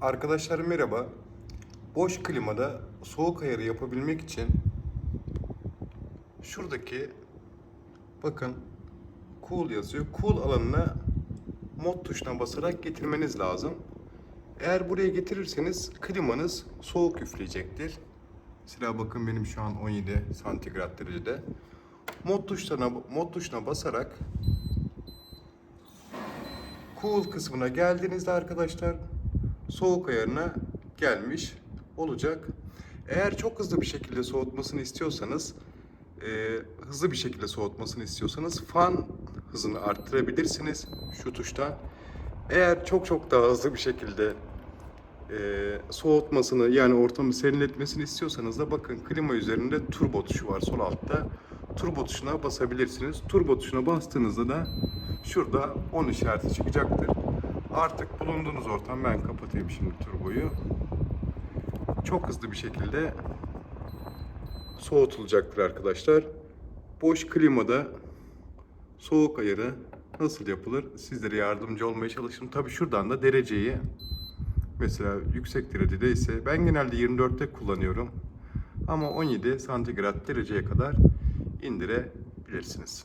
Arkadaşlar merhaba. Boş klimada soğuk ayarı yapabilmek için şuradaki bakın cool yazıyor. Cool alanına mod tuşuna basarak getirmeniz lazım. Eğer buraya getirirseniz klimanız soğuk üfleyecektir. Mesela bakın benim şu an 17 santigrat derecede. Mod tuşuna mod tuşuna basarak cool kısmına geldiğinizde arkadaşlar soğuk ayarına gelmiş olacak. Eğer çok hızlı bir şekilde soğutmasını istiyorsanız, e, hızlı bir şekilde soğutmasını istiyorsanız fan hızını arttırabilirsiniz şu tuştan. Eğer çok çok daha hızlı bir şekilde e, soğutmasını yani ortamı serinletmesini istiyorsanız da bakın klima üzerinde turbo tuşu var sol altta. Turbo tuşuna basabilirsiniz. Turbo tuşuna bastığınızda da şurada 10 işareti çıkacaktır. Artık bulunduğunuz ortam ben kapatayım şimdi turboyu. Çok hızlı bir şekilde soğutulacaktır arkadaşlar. Boş klimada soğuk ayarı nasıl yapılır sizlere yardımcı olmaya çalıştım. Tabi şuradan da dereceyi mesela yüksek derecede ise ben genelde 24'te kullanıyorum. Ama 17 santigrat dereceye kadar indirebilirsiniz.